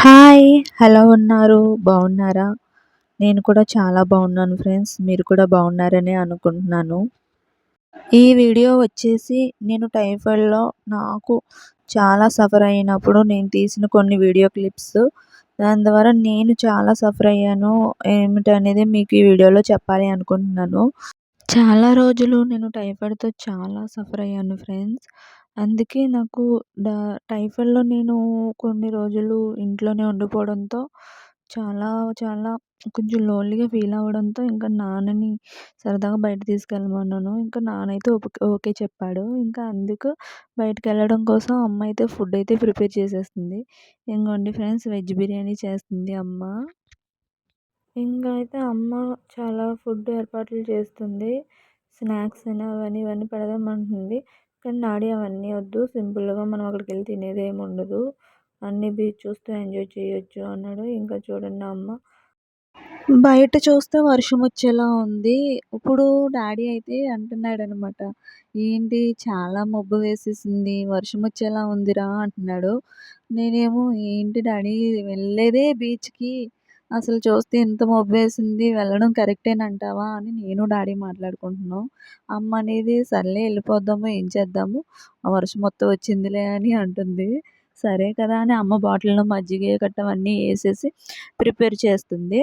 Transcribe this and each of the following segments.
Hi hello ఉన్నారు బాగున్నారా? నేను కూడా చాలా బాగున్నాను ఫ్రెండ్స్ మీరు కూడా బాగున్నారని అనుకుంటున్నాను. ఈ వీడియో వచ్చేసి నేను టైఫాయిడ్లో నాకు చాలా సఫర్ అయినప్పుడు నేను తీసిన కొన్ని వీడియో క్లిప్స్. దాని ద్వారా నేను చాలా సఫర్ అయ్యాను. ఏమిటనేది మీకు ఈ వీడియోలో చెప్పాలి అనుకుంటున్నాను. చాలా రోజులు నేను టైఫాయిడ్తో చాలా సఫర్ అయ్యాను ఫ్రెండ్స్. అందుకే నాకు డా టైఫాయిడ్లో నేను కొన్ని రోజులు ఇంట్లోనే ఉండిపోవడంతో చాలా చాలా కొంచెం లోన్లీగా ఫీల్ అవ్వడంతో ఇంకా నాన్నని సరదాగా బయట తీసుకెళ్ళమన్నాను. ఇంకా నాన్న అయితే ఓకే చెప్పాడు. ఇంకా అందుకు బయటకు వెళ్ళడం కోసం అమ్మ అయితే ఫుడ్ అయితే ప్రిపేర్ చేసేస్తుంది. ఇంకోండి ఫ్రెండ్స్ వెజ్ బిర్యానీ చేస్తుంది అమ్మ. ఇంకా అయితే అమ్మ చాలా ఫుడ్ ఏర్పాట్లు చేస్తుంది. స్నాక్స్ అయినా అవన్నీ ఇవన్నీ పెడదామంటుంది కానీ డాడీ అవన్నీ వద్దు. సింపుల్గా మనం అక్కడికి వెళ్ళి తినేది ఏమి ఉండదు. అన్నీ బీచ్ చూస్తూ ఎంజాయ్ చేయొచ్చు అన్నాడు. ఇంకా చూడండి అమ్మ. బయట చూస్తే వర్షం వచ్చేలా ఉంది. ఇప్పుడు డాడీ అయితే అంటున్నాడు అనమాట ఏంటి చాలా మబ్బు వేసేసింది. వర్షం వచ్చేలా ఉందిరా అంటున్నాడు. నేనేమో ఏంటి డాడీ వెళ్ళేదే బీచ్కి. అసలు చూస్తే ఎంత మొబ్బేసింది వెళ్ళడం కరెక్టేనంటావా అని నేను డాడీ మాట్లాడుకుంటున్నాం. అమ్మ అనేది సర్లే వెళ్ళిపోద్దాము ఏం చేద్దాము ఆ వర్షం మొత్తం వచ్చిందిలే అని అంటుంది. సరే కదా అని అమ్మ బాటిల్లో మజ్జిగ కట్టవన్నీ వేసేసి ప్రిపేర్ చేస్తుంది.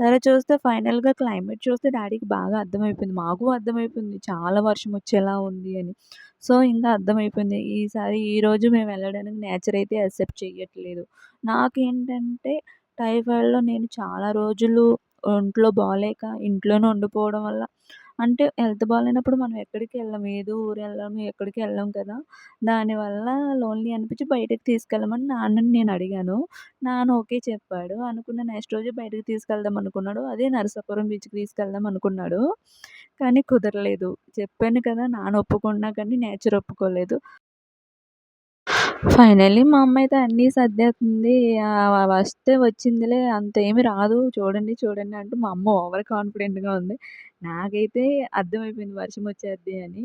తర్వాత చూస్తే ఫైనల్గా క్లైమేట్ చూస్తే డాడీకి బాగా అర్థమైపోయింది. మాకు అర్థమైపోయింది చాలా వర్షం వచ్చేలా ఉంది అని. సో ఇంకా అర్థమైపోయింది. ఈసారి ఈరోజు మేము వెళ్ళడానికి నేచర్ అయితే యాక్సెప్ట్ చేయట్లేదు నాకేంటంటే టైఫాయిడ్లో నేను చాలా రోజులు ఒంట్లో బాగాలేక ఇంట్లోనే ఉండిపోవడం వల్ల అంటే హెల్త్ బాగాలేనప్పుడు మనం ఎక్కడికి వెళ్ళం? ఏదో ఊరు వెళ్ళాము ఎక్కడికి వెళ్ళాం కదా! దానివల్ల లోన్లీ అనిపించి బయటకు తీసుకెళ్ళమని నాన్నని నేను అడిగాను. నాన్న ఓకే చెప్పాడు. అనుకున్న నెక్స్ట్ రోజు బయటకు తీసుకెళ్దాం అనుకున్నాడు. అదే నరసాపురం బీచ్కి తీసుకెళ్దాం అనుకున్నాడు. కానీ కుదరలేదు. చెప్పాను కదా! నాన్న ఒప్పుకున్నా కానీ నేచర్ ఒప్పుకోలేదు. ఫైనల్లీ మా అమ్మ అయితే అన్నీ సర్దేస్తుంది. వస్తే వచ్చిందిలే అంత ఏమి రాదు. చూడండి చూడండి అంటూ మా అమ్మ ఓవర్ కాన్ఫిడెంట్గా ఉంది. నాకైతే అర్థమైపోయింది వర్షం వచ్చేద్ది అని.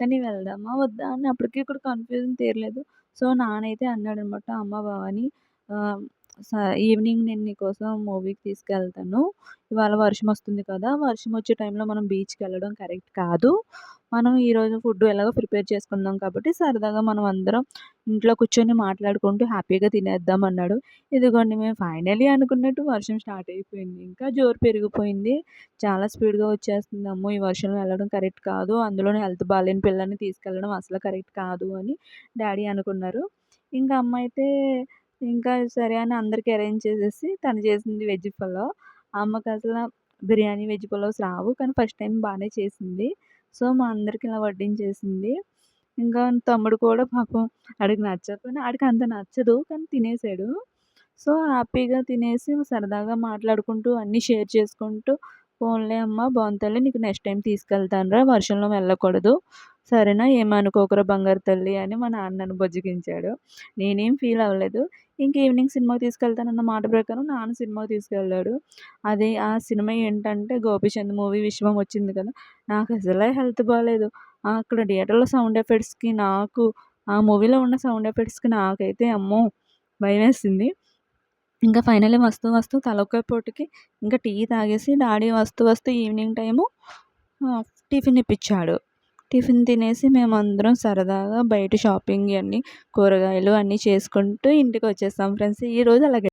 కానీ వెళ్దామా వద్దా అని అప్పటికి కూడా కన్ఫ్యూజన్ తీరలేదు. సో నానైతే అన్నాడు అనమాట అమ్మ బావని ఈవినింగ్ నేను నీకోసం మూవీకి తీసుకెళ్తాను. ఇవాళ వర్షం వస్తుంది కదా వర్షం వచ్చే టైంలో మనం బీచ్కి వెళ్ళడం కరెక్ట్ కాదు. మనం ఈరోజు ఫుడ్ ఎలాగో ప్రిపేర్ చేసుకుందాం కాబట్టి సరదాగా మనం అందరం ఇంట్లో కూర్చొని మాట్లాడుకుంటూ హ్యాపీగా తినేద్దాం అన్నాడు. ఇదిగోండి మేము ఫైనలీ అనుకున్నట్టు వర్షం స్టార్ట్ అయిపోయింది. ఇంకా జోరు పెరిగిపోయింది. చాలా స్పీడ్గా వచ్చేస్తుంది. అమ్మో ఈ వర్షంలో వెళ్ళడం కరెక్ట్ కాదు. అందులోనే హెల్త్ బాగాలేని పిల్లల్ని తీసుకెళ్ళడం అసలు కరెక్ట్ కాదు అని డాడీ అనుకున్నారు. ఇంకా అమ్మ అయితే ఇంకా సరే అని అందరికీ అరేంజ్ చేసేసి తను చేసింది వెజ్ పులావ్. అమ్మకి అసలు బిర్యానీ వెజ్ పులావ్స్ రావు. కానీ ఫస్ట్ టైం బాగానే చేసింది. సో మా అందరికి ఇలా వడ్డించేసింది. ఇంకా తమ్ముడు కూడా పాపం ఆడికి నచ్చకపోయినా ఆడికి అంత నచ్చదు. కానీ తినేసాడు. సో హ్యాపీగా తినేసి సరదాగా మాట్లాడుకుంటూ అన్నీ షేర్ చేసుకుంటూ పోన్లే అమ్మ బాగుంది నీకు నెక్స్ట్ టైం తీసుకెళ్తాను రా వర్షంలో వెళ్ళకూడదు. సరేనా ఏమనుకోకరా బంగారు తల్లి అని మా నాన్నను బొజ్జగించాడు. నేనేం ఫీల్ అవ్వలేదు. ఇంక ఈవినింగ్ సినిమాకి తీసుకెళ్తానన్న మాట ప్రకారం నాన్న సినిమాకి తీసుకెళ్ళాడు. అది ఆ సినిమా ఏంటంటే గోపిచంద్ మూవీ విశ్వం వచ్చింది కదా నాకు అసలే హెల్త్ బాగాలేదు అక్కడ థియేటర్లో సౌండ్ ఎఫెక్ట్స్కి నాకు ఆ మూవీలో ఉన్న సౌండ్ ఎఫెక్ట్స్కి నాకైతే అమ్మో భయం వేసింది ఇంకా ఫైనల్లీ వస్తూ వస్తూ తలొక్క ఇంకా టీ తాగేసి డాడీ వస్తూ వస్తూ ఈవినింగ్ టైము టిఫిన్ ఇప్పించాడు టిఫిన్ తినేసి మేము అందరం సరదాగా బయట షాపింగ్ అన్నీ కూరగాయలు అన్నీ చేసుకుంటూ ఇంటికి వచ్చేస్తాం ఫ్రెండ్స్ ఈరోజు అలాగే